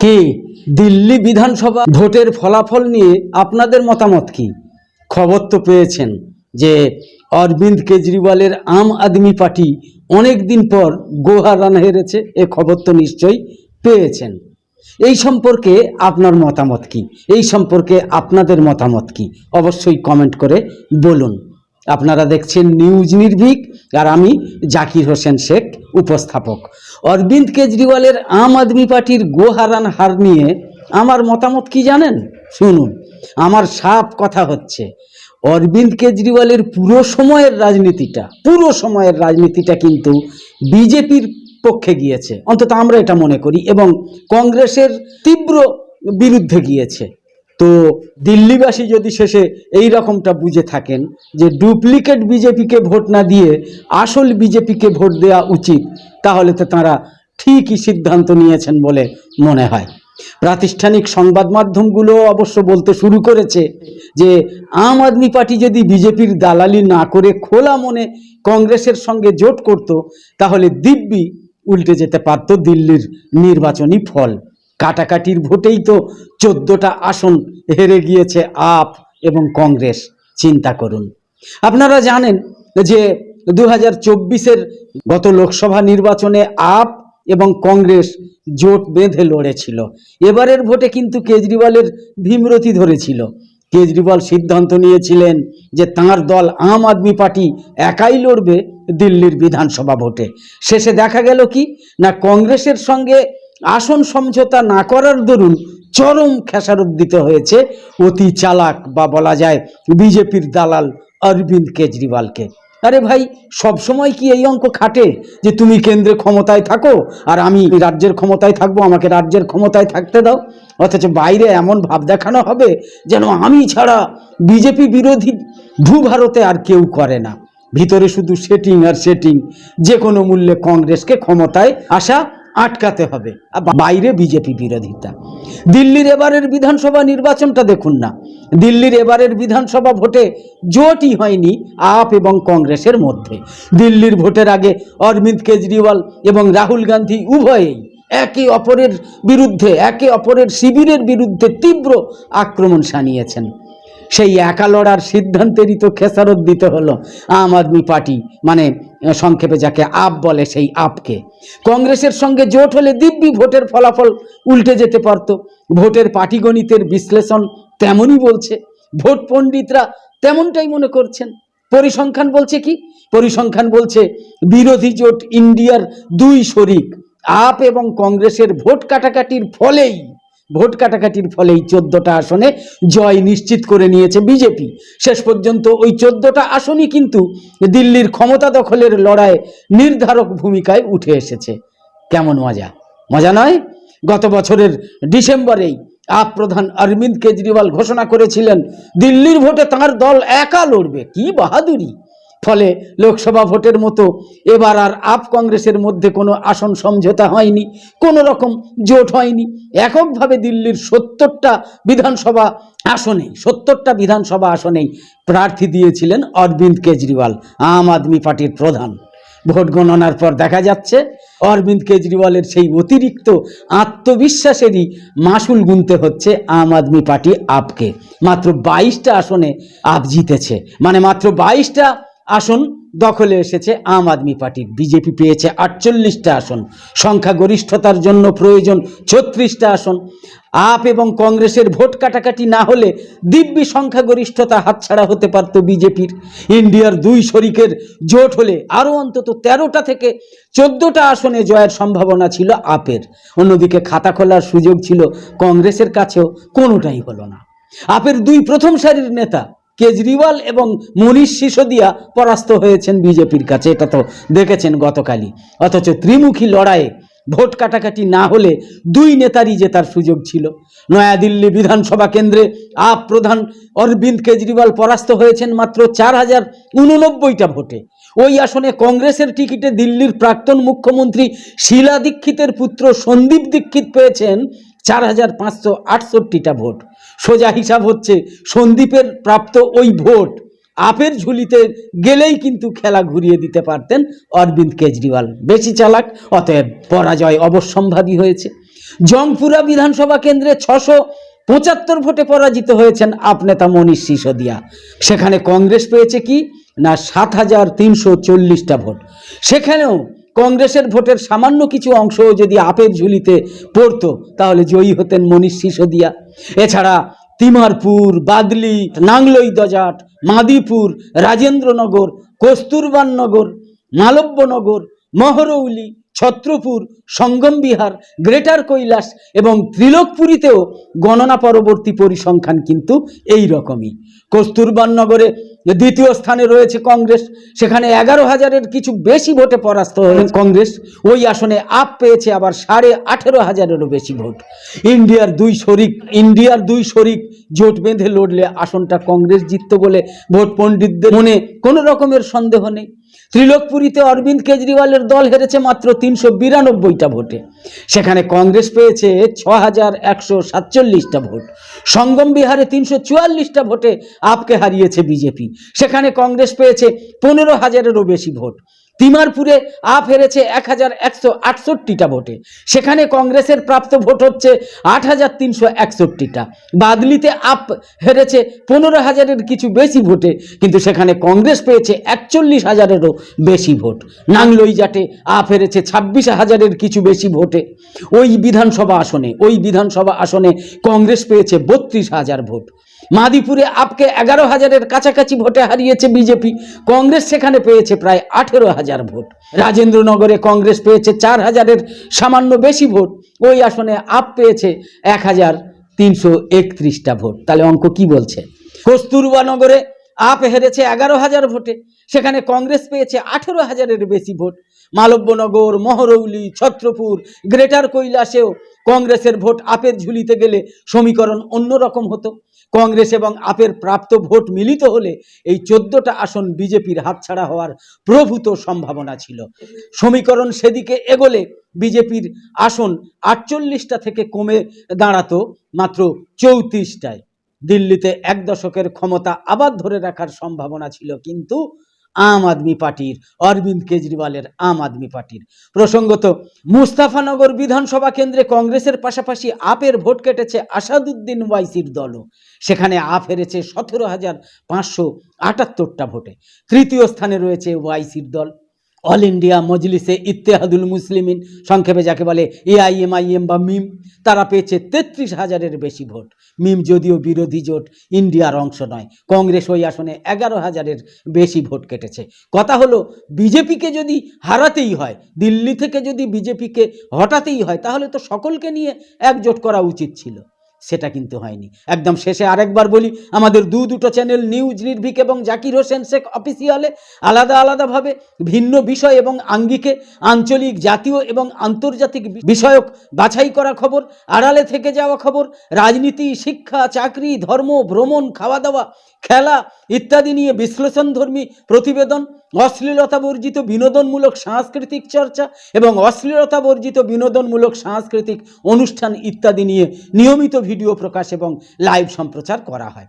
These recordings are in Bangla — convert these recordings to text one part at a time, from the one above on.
কি? দিল্লি বিধানসভা ভোটের ফলাফল নিয়ে আপনাদের মতামত কি? খবর তো পেয়েছেন যে অরবিন্দ কেজরিওয়ালের আম আদমি পার্টি অনেক দিন পর গোহা রান হেরেছে, এ খবর তো নিশ্চয়ই পেয়েছেন। এই সম্পর্কে আপনার মতামত কি? এই সম্পর্কে আপনাদের মতামত কি? অবশ্যই কমেন্ট করে বলুন। আপনারা দেখছেন নিউজ নির্ভীক আর আমি জাকির হোসেন শেখ, উপস্থাপক। অরবিন্দ কেজরিওয়ালের আম আদমি পার্টির গোহারান হার নিয়ে আমার মতামত কি জানেন? শুনুন, আমার সাপ কথা হচ্ছে, অরবিন্দ কেজরিওয়ালের পুরো সময়ের রাজনীতিটা, পুরো সময়ের রাজনীতিটা কিন্তু বিজেপির পক্ষে গিয়েছে। অন্তত আমরা এটা মনে করি এবং কংগ্রেসের তীব্র বিরুদ্ধে গিয়েছে। তো দিল্লিবাসী যদি শেষে এই রকমটা বুঝে থাকেন যে ডুপ্লিকেট বিজেপিকে ভোট না দিয়ে আসল বিজেপিকে ভোট দেওয়া উচিত, তাহলে তো তাঁরা ঠিকই সিদ্ধান্ত নিয়েছেন বলে মনে হয়। প্রাতিষ্ঠানিক সংবাদ মাধ্যমগুলো অবশ্য বলতে শুরু করেছে যে আম আদমি পার্টি যদি বিজেপির দালালি না করে খোলা মনে কংগ্রেসের সঙ্গে জোট করত, তাহলে দিব্যি উল্টে যেতে পারত দিল্লির নির্বাচনী ফল। কাটাকাটির ভোটেই তো চোদ্দটা আসন হেরে গিয়েছে আপ এবং কংগ্রেস। চিন্তা করুন। আপনারা জানেন যে দু হাজার গত লোকসভা নির্বাচনে আপ এবং কংগ্রেস জোট বেঁধে লড়েছিল। এবারের ভোটে কিন্তু কেজরিওয়ালের ভীমরতি ধরেছিল। কেজরিওয়াল সিদ্ধান্ত নিয়েছিলেন যে তাঁর দল আম আদমি পার্টি একাই লড়বে দিল্লির বিধানসভা ভোটে। শেষে দেখা গেল কি? না কংগ্রেসের সঙ্গে আসন সমঝোতা না করার দরুন চরম খেসারত দিতে হয়েছে অতি চালাক বা বলা যায় বিজেপির দালাল অরবিন্দ কেজরিওয়ালকে। আরে ভাই, সব সময় কি এই অঙ্ক খাটে যে তুমি কেন্দ্রে ক্ষমতায় থাকো আর আমি রাজ্যের ক্ষমতায় থাকব, আমাকে রাজ্যের ক্ষমতায় থাকতে দাও? অথচ বাইরে এমন ভাব দেখানো হবে যেন আমি ছাড়া বিজেপি বিরোধী ভূভারতে আর কেউ করে না। ভিতরে শুধু সেটিং আর সেটিং যে কোনো মূল্যে কংগ্রেসকে ক্ষমতায় আসা আটকাতে হবে। বাইরে বিজেপি বিরোধিতা। দিল্লির এবারের বিধানসভা নির্বাচনটা দেখুন না। দিল্লির এবারের বিধানসভা ভোটে জোটই হয়নি আপ এবং কংগ্রেসের মধ্যে। দিল্লির ভোটের আগে অরবিন্দ কেজরিওয়াল এবং রাহুল গান্ধী উভয়েই একে অপরের বিরুদ্ধে, একে অপরের শিবিরের বিরুদ্ধে তীব্র আক্রমণ সানিয়েছেন সেই একা লড়ার সিদ্ধান্তেরই তো খেসারত দিতে হলো আম আদমি পার্টি মানে সংক্ষেপে যাকে আপ বলে সেই আপকে। কংগ্রেসের সঙ্গে জোট হলে দিব্যি ভোটের ফলাফল উল্টে যেতে পারত। ভোটের পাটিগণিতের বিশ্লেষণ তেমনই বলছে। ভোট পণ্ডিতরা তেমনটাই মনে করছেন। পরিসংখ্যান বলছে কি? পরিসংখ্যান বলছে বিরোধী জোট ইন্ডিয়ার দুই শরিক, আপ এবং কংগ্রেসের ভোট কাটাকাটির ফলেই ভোট কাটাকাটির ফলেই চোদ্দটা আসনে জয় নিশ্চিত করে নিয়েছে বিজেপি। শেষ পর্যন্ত ওই চোদ্দটা আসনই কিন্তু দিল্লির ক্ষমতা দখলের লড়াই নির্ধারক ভূমিকায় উঠে এসেছে। কেমন মজা? মজা নয়? গত বছরের ডিসেম্বরেই আপ প্রধান অরবিন্দ কেজরিওয়াল ঘোষণা করেছিলেন, দিল্লির ভোটে তাঁর দল একা লড়বে। কি বাহাদুরি! ফলে লোকসভা ভোটের মতো এবার আর আপ কংগ্রেসের মধ্যে কোনো আসন সমঝোতা হয়নি, কোনো রকম জোট হয়নি। এককভাবে দিল্লির সত্তরটা বিধানসভা আসনে সত্তরটা বিধানসভা আসনেই প্রার্থী দিয়েছিলেন অরবিন্দ কেজরিওয়াল, আম আদমি পার্টির প্রধান। ভোট গণনার পর দেখা যাচ্ছে, অরবিন্দ কেজরিওয়ালের সেই অতিরিক্ত আত্মবিশ্বাসেরই মাসুল গুনতে হচ্ছে আম আদমি পার্টি আপকে। মাত্র বাইশটা আসনে আপ জিতেছে। মানে মাত্র বাইশটা আসন দখলে এসেছে আম আদমি পার্টির। বিজেপি পেয়েছে আটচল্লিশটা আসন। সংখ্যাগরিষ্ঠতার জন্য প্রয়োজন ছত্রিশটা আসন। আপ এবং কংগ্রেসের ভোট কাটাকাটি না হলে দিব্যি সংখ্যাগরিষ্ঠতা হাতছাড়া হতে পারত বিজেপির। ইন্ডিয়ার দুই শরিকের জোট হলে আরও অন্তত তেরোটা থেকে চোদ্দোটা আসনে জয়ের সম্ভাবনা ছিল আপের। অন্যদিকে খাতা খোলার সুযোগ ছিল কংগ্রেসের কাছেও, কোনোটাই হলো না। আপের দুই প্রথম সারির নেতা কেজরিওয়াল এবং মনীষ সিসোদিয়া পরাস্ত হয়েছেন বিজেপির কাছে, এটা তো দেখেছেন গতকালই। অথচ ত্রিমুখী লড়াইয়ে ভোট কাটাকাটি না হলে দুই নেতারই জেতার সুযোগ ছিল। নয়াদিল্লি বিধানসভা কেন্দ্রে আপ প্রধান অরবিন্দ কেজরিওয়াল পরাস্ত হয়েছেন মাত্র চার হাজার উননব্বইটা ভোটে। ওই আসনে কংগ্রেসের টিকিটে দিল্লির প্রাক্তন মুখ্যমন্ত্রী শীলা দীক্ষিতের পুত্র সন্দীপ দীক্ষিত পেয়েছেন চার হাজার পাঁচশো আটষট্টিটা ভোট। সোজা হিসাব হচ্ছে সন্দীপের প্রাপ্ত ওই ভোট। আপের ঝুলিতে গেলেই কিন্তু খেলা ঘুরিয়ে দিতে পারতেন অরবিন্দ কেজরিওয়াল। বেশি চালাক, অতএব পরাজয় অবশ্যম্ভাবী হয়েছে। জংপুরা বিধানসভা কেন্দ্রে ছশো পঁচাত্তর ভোটে পরাজিত হয়েছেন আপ নেতা মনীষ সিসোদিয়া। সেখানে কংগ্রেস পেয়েছে কি? না, সাত হাজার তিনশো চল্লিশটা ভোট। সেখানেও কংগ্রেসের ভোটের সামান্য কিছু অংশ যদি আপের ঝুলিতে পড়ত, তাহলে জয়ী হতেন মনীষ সিসোদিয়া। এছাড়া তিমারপুর, বাদলি, নাংলই দজাট, মাদিপুর, রাজেন্দ্রনগর কস্তুরবাননগর মালব্যনগর মহরৌলি, ছত্রপুর সঙ্গম বিহার গ্রেটার কৈলাস এবং ত্রিলোকপুরীতেও গণনা পরবর্তী পরিসংখ্যান কিন্তু এই রকমই। কস্তুরবাননগরে দ্বিতীয় স্থানে রয়েছে কংগ্রেস, সেখানে এগারো হাজারের কিছু বেশি ভোটে পরাস্ত হয়ে কংগ্রেস। ওই আসনে আপ পেয়েছে আবার সাড়ে আঠেরো হাজারেরও বেশি ভোট। ইন্ডিয়ার দুই শরিক, ইন্ডিয়ার দুই শরিক জোট বেঁধে লড়লে আসনটা কংগ্রেস জিতত বলে ভোট পণ্ডিতদের মনে কোনো রকমের সন্দেহ নেই। ত্রিলোকপুরীতে অরবিন্দ কেজরিওয়ালের দল হেরেছে মাত্র তিনশো বিরানব্বইটা ভোটে। সেখানে কংগ্রেস পেয়েছে ছ হাজার একশো সাতচল্লিশটা ভোট। সঙ্গম বিহারে তিনশো চুয়াল্লিশটা ভোটে আপকে হারিয়েছে বিজেপি। সেখানে কংগ্রেস পেয়েছে পনেরো হাজারেরও বেশি ভোট। তিমারপুরে আপ হেরেছে এক হাজার একশো আটষট্টিটা ভোটে। সেখানে কংগ্রেসের প্রাপ্ত ভোট হচ্ছে আট হাজার তিনশো একষট্টিটা। বাদলিতে আপ হেরেছে পনেরো হাজারের কিছু বেশি ভোটে, কিন্তু সেখানে কংগ্রেস পেয়েছে একচল্লিশ হাজারেরও বেশি ভোট। নাংলই জাটে আপ হেরেছে ছাব্বিশ হাজারের কিছু বেশি ভোটে। ওই বিধানসভা আসনে, ওই বিধানসভা আসনে কংগ্রেস পেয়েছে বত্রিশ হাজার ভোট। মাদিপুরে আপকে এগারো হাজারের কাছাকাছি ভোটে হারিয়েছে বিজেপি। কংগ্রেস সেখানে পেয়েছে প্রায় আঠেরো হাজার ভোট। রাজেন্দ্রনগরে কংগ্রেস পেয়েছে চার হাজারের সামান্য বেশি ভোট। ওই আসনে আপ পেয়েছে এক হাজার তিনশো একত্রিশটা ভোট। তাহলে অঙ্ক কি বলছে? কস্তুরবা নগরে আপ হেরেছে এগারো হাজার ভোটে। সেখানে কংগ্রেস পেয়েছে আঠেরো হাজারের বেশি ভোট। মালব্যনগর, মহরৌলি, ছত্রপুর, গ্রেটার কৈলাসেও কংগ্রেসের ভোট আপের ঝুলিতে গেলে সমীকরণ অন্যরকম হতো। কংগ্রেস এবং আপের প্রাপ্ত ভোট মিলিত হলে এই চোদ্দটা আসন বিজেপির হাতছাড়া হওয়ার প্রভূত সম্ভাবনা ছিল। সমীকরণ সেদিকে এগোলে বিজেপির আসন আটচল্লিশটা থেকে কমে দাঁড়াতো মাত্র চৌত্রিশটায়। দিল্লিতে এক দশকের ক্ষমতা আবার ধরে রাখার সম্ভাবনা ছিল, কিন্তু আম আদমি পার্টির, অরবিন্দ কেজরিওয়ালের আম আদমি পার্টির। প্রসঙ্গত মুস্তাফানগর বিধানসভা কেন্দ্রে কংগ্রেসের পাশাপাশি আপের ভোট কেটেছে আসাদুদ্দিন ওয়াইসির দলও। সেখানে আপ হেরেছে সতেরো হাজার পাঁচশো আটাত্তরটা ভোটে। তৃতীয় স্থানে রয়েছে ওয়াইসির দল। অল ইন্ডিয়া মজলিসে ইত্তেহাদুল মুসলিমিন সংক্ষেপে যাকে বলে এআইএমআইএম বা মিম, তারা পেয়েছে তেত্রিশ হাজারের বেশি ভোট। মিম যদিও বিরোধী জোট, ইন্ডিয়ার অংশ নয়। কংগ্রেস ওই আসনে এগারো হাজারের বেশি ভোট কেটেছে। কথা হলো, বিজেপিকে যদি হারাতেই হয়, দিল্লি থেকে যদি বিজেপিকে হটাতেই হয়, তাহলে তো সকলকে নিয়ে একজোট করা উচিত ছিল। সেটা কিন্তু হয়নি। একদম শেষে আরেকবার বলি, আমাদের দু দুটো চ্যানেল নিউজ নির্ভিক এবং জাকির হোসেন শেখ অফিসিয়ালে আলাদা আলাদাভাবে ভিন্ন বিষয় এবং আঙ্গিকে আঞ্চলিক, জাতীয় এবং আন্তর্জাতিক বিষয়ক বাছাই করা খবর, আড়ালে থেকে যাওয়া খবর, রাজনীতি, শিক্ষা, চাকরি, ধর্ম, ভ্রমণ, খাওয়া দাওয়া, খেলা ইত্যাদি নিয়ে বিশ্লেষণধর্মী প্রতিবেদন অশ্লীলতা বর্জিত বিনোদনমূলক সাংস্কৃতিক চর্চা এবং অশ্লীলতা বর্জিত বিনোদনমূলক সাংস্কৃতিক অনুষ্ঠান ইত্যাদি নিয়ে নিয়মিত ভিডিও প্রকাশ এবং লাইভ সম্প্রচার করা হয়।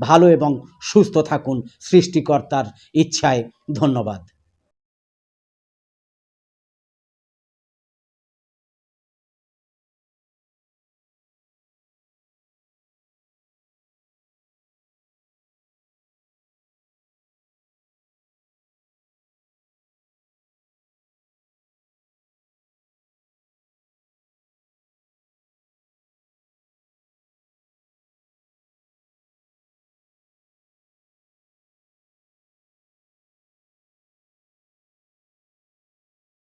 ভালো এবং সুস্থ থাকুন সৃষ্টিকর্তার ইচ্ছায় ধন্যবাদ।